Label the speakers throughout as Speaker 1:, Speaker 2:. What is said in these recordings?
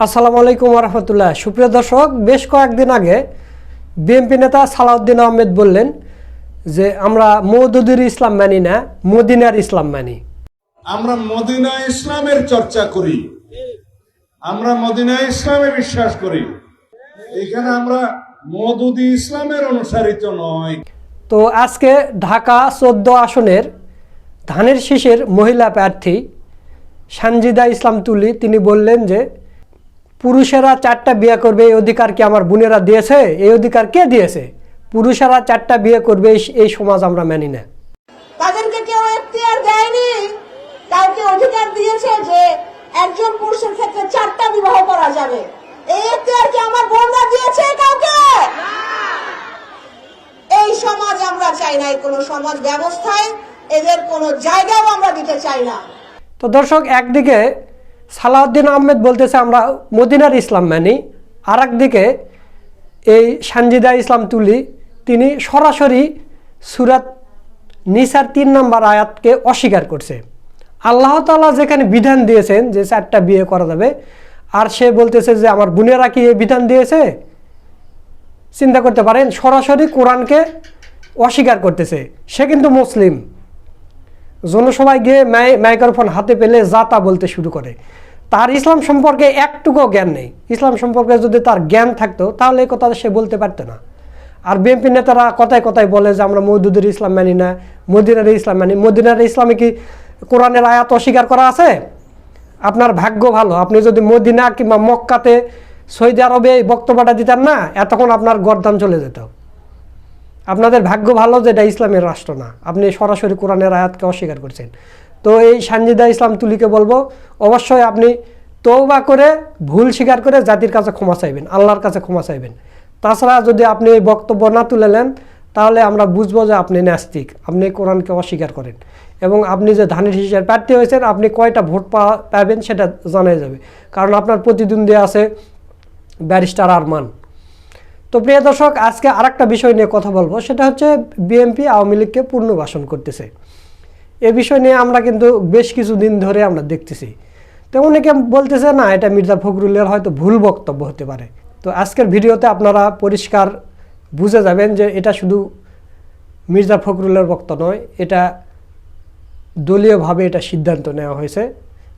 Speaker 1: আসসালামু আলাইকুম রহমতুল্লাহ সুপ্রিয় দর্শক বেশ কয়েকদিন আগে বিএনপি নেতা সালাউদ্দিন আহমেদ বললেন যে আমরা মৌদুদুর ইসলাম মানি না মদিনার ইসলাম মানি।
Speaker 2: আমরা মদিনা ইসলামের চর্চা করি। আমরা মদিনা ইসলামে বিশ্বাস করি। এখানে আমরা মদুদি ইসলামের অনুসারিত নয়
Speaker 1: তো আজকে ঢাকা চোদ্দ আসনের ধানের শীষের মহিলা প্রার্থী সানজিদা ইসলাম তুলি তিনি বললেন যে পুরুষেরা চারটা বিয়ে করবে এই অধিকার কি আমার বোনেরা দিয়েছে? এই অধিকার কে দিয়েছে? পুরুষেরা চারটা বিয়ে করবে এই- সমাজ আমরা মানি না।
Speaker 3: তাদেরকে কেউ এখতিয়ার দেয়নি। কাউকে অধিকার দিয়েছে যে একজন পুরুষের ক্ষেত্রে চারটা বিবাহ করা যাবে। এই এখতিয়ার কি আমার বোনরা দিয়েছে কাউকে? এই সমাজ আমরা চাই না এই কোনো সমাজ ব্যবস্থায় এদের কোনো জায়গাও আমরা দিতে চাই না।
Speaker 1: তো দর্শক একদিকে সালাউদ্দিন আহমেদ বলতেছে, আমরা মদিনার ইসলাম মানি। আর একদিকে এই সানজিদা ইসলাম তুলি, তিনি সরাসরি সুরাত নিসার তিন নম্বর আয়াতকে অস্বীকার করছে। আল্লাহ তাআলা যেখানে বিধান দিয়েছেন যে চারটা বিয়ে করা যাবে, আর সে বলতেছে যে আমার বোনেরা কি এই বিধান দিয়েছে? চিন্তা করতে পারেন, সরাসরি কোরআনকে অস্বীকার করতেছে। সে কিন্তু মুসলিম। জনসভায় গিয়ে মাই- মাইক্রোফোন হাতে পেলে যা তা বলতে শুরু করে। তার ইসলাম সম্পর্কে একটুকুও জ্ঞান নেই। ইসলাম সম্পর্কে যদি তার জ্ঞান থাকতো, তাহলে এই কথা সে বলতে পারতো না। আর বিএনপি নেতারা কথায় কথায় বলে যে, আমরা মৌদুদের ইসলাম মানি না, মদিনার ইসলাম মানি। মদিনার ইসলামে কি কোরআনের আয়াত অস্বীকার করা আছে? আপনার ভাগ্য ভালো। আপনি যদি মদিনা কিংবা মক্কাতে সৌদি আরবে বক্তব্যটা দিতেন না, এতক্ষণ আপনার গরদান চলে যেত। আপনাদের ভাগ্য ভালো যে এটা ইসলামের রাষ্ট্র না। আপনি সরাসরি কোরআনের আয়াতকে অস্বীকার করছেন। তো এই সানজিদা ইসলাম তুলিকে বলব, অবশ্যই আপনি তৌবা করে ভুল স্বীকার করে জাতির কাছে ক্ষমা চাইবেন, আল্লাহর কাছে ক্ষমা চাইবেন। তাছাড়া যদি আপনি এই বক্তব্য না তুলে নেন, তাহলে আমরা বুঝব যে আপনি নাস্তিক, আপনি কোরআনকে অস্বীকার করেন। এবং আপনি যে ধানের হিসেবে প্রার্থী হয়েছেন, আপনি কয়টা ভোট পাবেন সেটা জানা যাবে। কারণ আপনার প্রতিদ্বন্দ্বী আছে ব্যারিস্টার আরমান। তো প্রিয় দর্শক, আজকে আরেকটা বিষয় নিয়ে কথা বলব। সেটা হচ্ছে বিএনপি আওয়ামী লীগকে পুনর্বাসন করতেছে। এ বিষয় নিয়ে আমরা কিন্তু বেশ কিছু দিন ধরে আমরা দেখতেছি। তো অনেকে বলতেছে, না, এটা মির্জা ফখরুলের হয়তো ভুল বক্তব্য হতে পারে। তো আজকের ভিডিওতে আপনারা পরিষ্কার বুঝে যাবেন যে এটা শুধু মির্জা ফখরুলের বক্তব্য নয়, এটা দলীয়ভাবে এটা সিদ্ধান্ত নেওয়া হয়েছে।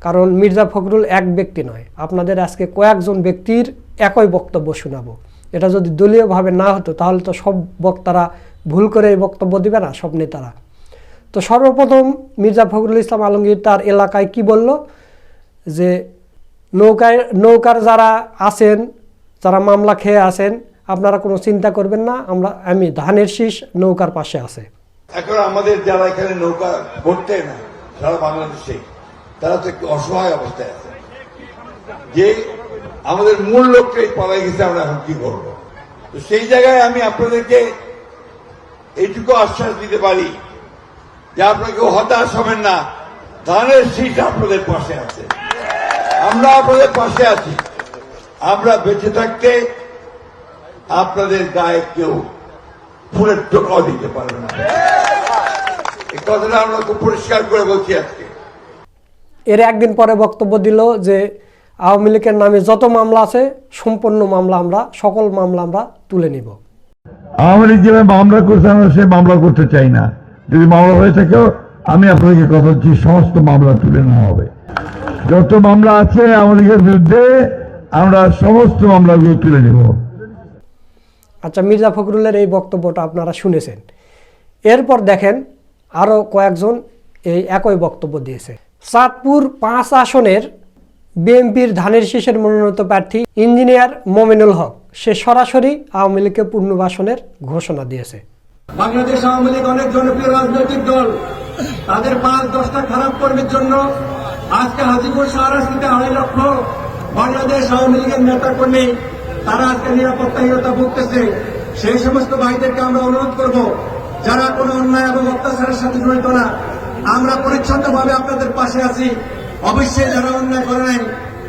Speaker 1: কারণ মির্জা ফখরুল এক ব্যক্তি নয়, আপনাদের আজকে কয়েকজন ব্যক্তির একই বক্তব্য শোনাবো। এটা যদি দলীয়ভাবে না হতো, তাহলে তো সব বক্তারা ভুল করে বক্তব্য দিবে না, সব নেতারা। তো সর্বপ্রথম মির্জা ফখরুল ইসলাম আলমগীর তার এলাকায় কি বলল? যে নৌকায়, নৌকার যারা আছেন, যারা মামলা খেয়ে আছেন, আপনারা কোনো চিন্তা করবেন না, আমরা, আমি ধানের শীষ নৌকার পাশে আছে।
Speaker 4: এখন আমাদের যারা এখানে নৌকা ভরতে না, সারা বাংলাদেশে, তারা তো একটু অসহায় অবস্থায় আছে। যে আমাদের মূল লক্ষ্যে পালাই গেছে, আমরা এখন কি করব? তো সেই জায়গায় আমি আপনাদেরকে এইটুকু আশ্বাস দিতে পারি যে আপনাকে হতাশ হবেন না। ধানের শীত আপনাদের পাশে আছে। আমরা আপনাদের পাশে আছি। আমরা বেঁচে থাকতে আপনাদের গায়ে কেউ ফুলের টোকাও দিতে পারবে না। এই কথাটা আমরা খুব পরিষ্কার করে বলছি আজকে।
Speaker 1: এর একদিন পরে বক্তব্য দিল যে আওয়ামী লীগের নামে যত মামলা আছে সম্পূর্ণ মামলা আমরা সকল মামলা আমরা তুলে নিব।
Speaker 5: আওয়ামী লীগ যেভাবে মামলা করছে আমরা সে মামলা করতে চাই না। যদি মামলা হয়ে থাকেও আমি আপনাকে কথা দিচ্ছি সমস্ত মামলা তুলে নেওয়া হবে। যত মামলা আছে আওয়ামী লীগের বিরুদ্ধে আমরা সমস্ত মামলাগুলো তুলে নেব।
Speaker 1: আচ্ছা মির্জা ফখরুলের এই বক্তব্যটা আপনারা শুনেছেন। এরপর দেখেন আরও কয়েকজন এই একই বক্তব্য দিয়েছে। চাঁদপুর পাঁচ আসনের বিএনপির ধানের শীষের মনোনীত প্রার্থী ইঞ্জিনিয়ার মোমিনুল হক, সে সরাসরি আওয়ামী লীগকে পুনর্বাসনের ঘোষণা দিয়েছে।
Speaker 6: বাংলাদেশ আওয়ামী লীগ অনেক জনপ্রিয় রাজনৈতিক দল। তাদের পাঁচ দশটা খারাপ কর্মীর জন্য আজকে হাজিপুর শাহরাস্তিতে আড়াই লক্ষ বাংলাদেশ আওয়ামী লীগের নেতা কর্মী তারা আজকে নিরাপত্তাহীনতা ভুগতেছে। সেই সমস্ত ভাইদেরকে আমরা অনুরোধ করব, যারা কোনো অন্যায় এবং অত্যাচারের সাথে জড়িত না, আমরা পরিচ্ছন্নভাবে আপনাদের পাশে আছি। অবশ্যই যারা অন্যায় করে নাই,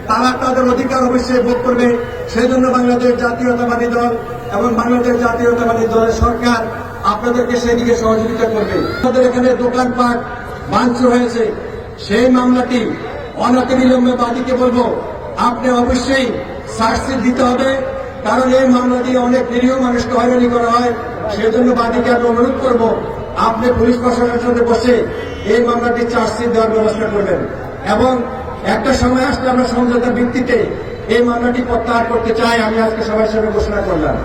Speaker 6: তারা তাদের অধিকার অবশ্যই ভোগ করবে। সেই জন্য বাংলাদেশ জাতীয়তাবাদী দল এবং বাংলাদেশ জাতীয়তাবাদী দলের সরকার আপনাদেরকে সেদিকে সহযোগিতা করবে। আমাদের এখানে দোকানপাট ভাঙচুর হয়েছে। সেই মামলাটি অনতিবিলম্বে বাদীকে বলব, আপনি অবশ্যই চার্জশিট দিতে হবে, কারণ এই মামলা দিয়ে অনেক নিরীহ মানুষকে হয়রানি করা হয়। সেজন্য বাদীকে আমি অনুরোধ করব, আপনি পুলিশ প্রশাসনের সাথে বসে এই মামলাটি চার্জশিট দেওয়ার ব্যবস্থা করবেন। এবং একটা সময় আসলে আমরা সমঝোতার ভিত্তিতে এই মামলাটি প্রত্যাহার করতে চাই আমি আজকে সবার সামনে ঘোষণা করলাম।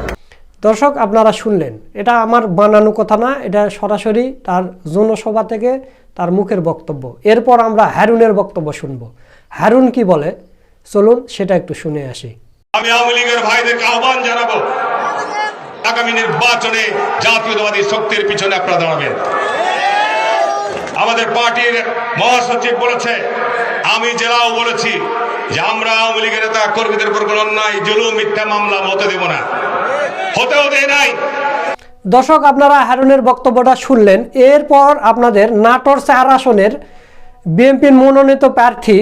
Speaker 1: দর্শক আপনারা শুনলেন। এটা আমার বানানো কথা না এটা সরাসরি তার জনসভা থেকে তার মুখের বক্তব্য। এরপর আমরা হ্যারুনের বক্তব্য শুনব। হ্যারুন কি বলে? চলুন সেটা একটু শুনে আসি।
Speaker 7: আমি আওয়ামী লীগের ভাইদেরকে আহ্বান জানাব আগামী নির্বাচনে জাতীয়তাবাদী শক্তির পিছনে আপনারা দাঁড়াবেন। আমাদের পার্টির মহাসচিব বলেছে আমি জেলাও বলেছি যে আমরা আওয়ামী লীগের নেতা কর্মীদের উপর কোনো অন্যায় জুলুম মিথ্যা মামলা হতে দেব না। হতেও দেয় নাই।
Speaker 1: দর্শক আপনারা হ্যারুনের বক্তব্যটা শুনলেন। এরপর আপনাদের নাটোর চার আসনের বিএনপির মনোনীত প্রার্থী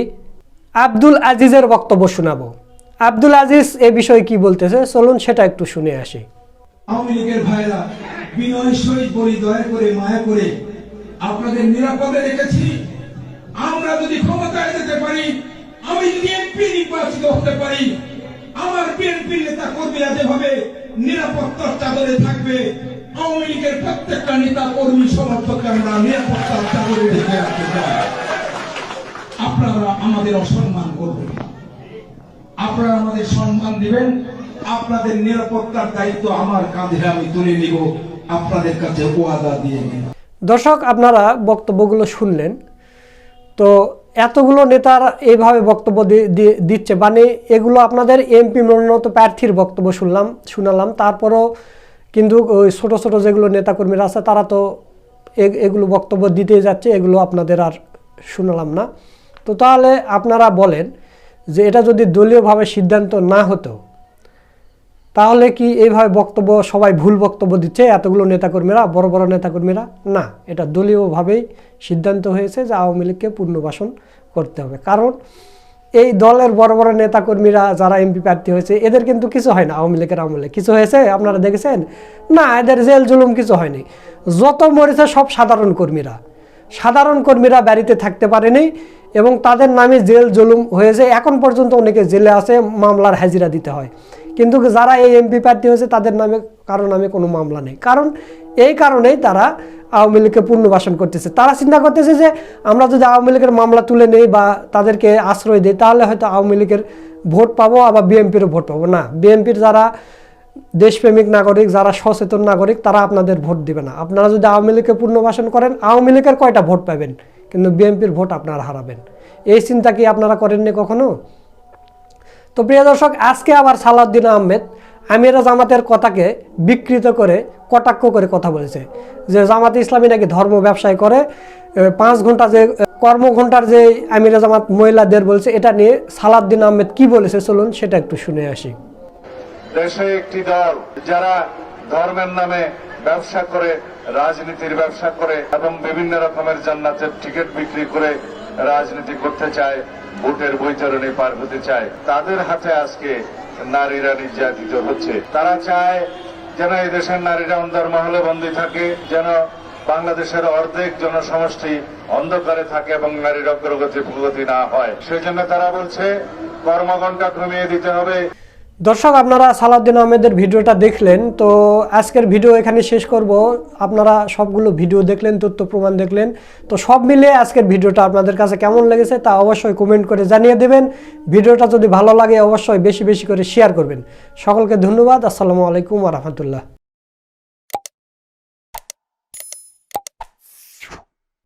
Speaker 1: আব্দুল আজিজের বক্তব্য শোনাবো। আব্দুল আজিজ এ বিষয়ে কি বলতেছে? চলুন সেটা একটু শুনে আসি।
Speaker 8: আওয়ামী লীগের ভাইরা বিনয় সহিত বলি দয়া করে মায়া করে আপনাদের নিরাপদে রেখেছি। আমরা যদি ক্ষমতায় যেতে পারি, আমি এমপি নির্বাচিত হতে পারি। আমার বিএনপি নেতা কর্মীরা যেভাবে নিরাপত্তার চাদরে থাকবে, আওয়ামী লীগের প্রত্যেকটা নেতা কর্মী সমর্থককে আমরা নিরাপত্তার চাদরে ঢেকে রাখতে চাই। আপনারা আমাদের অসম্মান করবেন আপনারা আমাদের সম্মান দিবেন। আপনাদের নিরাপত্তার দায়িত্ব আমার কাঁধে আমি তুলে নিব। আপনাদের কাছে ওয়াদা দিয়ে
Speaker 1: দর্শক, আপনারা বক্তব্যগুলো শুনলেন। তো এতগুলো নেতার এইভাবে বক্তব্য দিচ্ছে। মানে এগুলো আপনাদের এমপি মনোনীত প্রার্থীর বক্তব্য শুনলাম, শুনালাম। তারপরও কিন্তু ওই ছোটো ছোটো যেগুলো নেতাকর্মীরা আছে, তারা তো এগুলো বক্তব্য দিতেই যাচ্ছে, এগুলো আপনাদের আর শুনালাম না। তো তাহলে আপনারা বলেন যে এটা যদি দলীয়ভাবে সিদ্ধান্ত না হতো তাহলে কি এইভাবে বক্তব্য, সবাই ভুল বক্তব্য দিচ্ছে, এতগুলো নেতাকর্মীরা, বড় বড় নেতাকর্মীরা? না, এটা দলীয়ভাবেই সিদ্ধান্ত হয়েছে যে আওয়ামী লীগকে পুনর্বাসন করতে হবে। কারণ এই দলের বড় বড় নেতাকর্মীরা, যারা এমপি প্রার্থী হয়েছে, এদের কিন্তু কিছু হয় না আওয়ামী লীগের আমলে। কিছু হয়েছে, আপনারা দেখেছেন? না, এদের জেল জুলুম কিছু হয়নি। যত মরেছে সব সাধারণ কর্মীরা। সাধারণ কর্মীরা বাড়িতে থাকতে পারেনি এবং তাদের নামে জেল জুলুম হয়েছে। এখন পর্যন্ত অনেকে জেলে আছে, মামলার হাজিরা দিতে হয়। কিন্তু যারা এই এমপি প্রার্থী হয়েছে, তাদের নামে, কারও নামে কোনো মামলা নেই। কারণ এই কারণেই তারা আওয়ামী লীগকে পুনর্বাসন করতেছে। তারা চিন্তা করতেছে যে, আমরা যদি আওয়ামী লীগের মামলা তুলে নেই বা তাদেরকে আশ্রয় দিই, তাহলে হয়তো আওয়ামী লীগের ভোট পাবো, আবার বিএনপিরও ভোট পাবো। না বিএনপির যারা দেশপ্রেমিক নাগরিক, যারা সচেতন নাগরিক, তারা আপনাদের ভোট দিবে না। আপনারা যদি আওয়ামী লীগকে পুনর্বাসন করেন, আওয়ামী লীগের কয়টা ভোট পাবেন? কিন্তু বিএনপির ভোট আপনারা হারাবেন। এই চিন্তা কি আপনারা করেননি কখনো? তো প্রিয় দর্শক, আজকে আবার সালাউদ্দিন আহমেদ আমিরা জামাতের কথাকে বিকৃত করে, কটাক্ষ করে কথা বলেছে। যে জামাত ইসলামী নাকি ধর্ম ব্যবসায় করে পাঁচ ঘণ্টা যে কর্মঘণ্টার যে আমিরা জামাত মহিলাদের বলছে, এটা নিয়ে সালাউদ্দিন আহমেদ কি বলেছে চলুন সেটা একটু শুনে আসি।
Speaker 2: দেশে একটি দল যারা ধর্মের নামে ব্যবসা করে, রাজনীতির ব্যবসা করে এবং বিভিন্ন রকমের জান্নাতের টিকিট বিক্রি করে রাজনীতি করতে চায় ভোটের বৈতরণী পার হতে চায়। তাদের হাতে আজকে নারীরা নির্যাতিত হচ্ছে। তারা চায় যেন এই দেশের নারীরা অন্ধর মহলে বন্দী থাকে, যেন বাংলাদেশের অর্ধেক জনসমষ্টি অন্ধকারে থাকে এবং নারীর অগ্রগতি প্রগতি না হয়। সেই জন্য তারা বলছে, কর্মঘণ্টা কমিয়ে দিতে হবে।
Speaker 1: দর্শক, আপনারা সালাউদ্দিন আহমেদের ভিডিওটা দেখলেন, তো আজকের ভিডিও এখানে শেষ করব। আপনারা সবগুলো ভিডিও দেখলেন, তথ্য প্রমাণ দেখলেন, তো সব মিলে আজকের ভিডিওটা আপনাদের কাছে কেমন লেগেছে তা অবশ্যই কমেন্ট করে জানিয়ে দেবেন। ভিডিওটা যদি ভালো লাগে, অবশ্যই বেশি বেশি করে শেয়ার করবেন। সকলকে ধন্যবাদ। আসসালামু আলাইকুম রহমতুল্লাহ।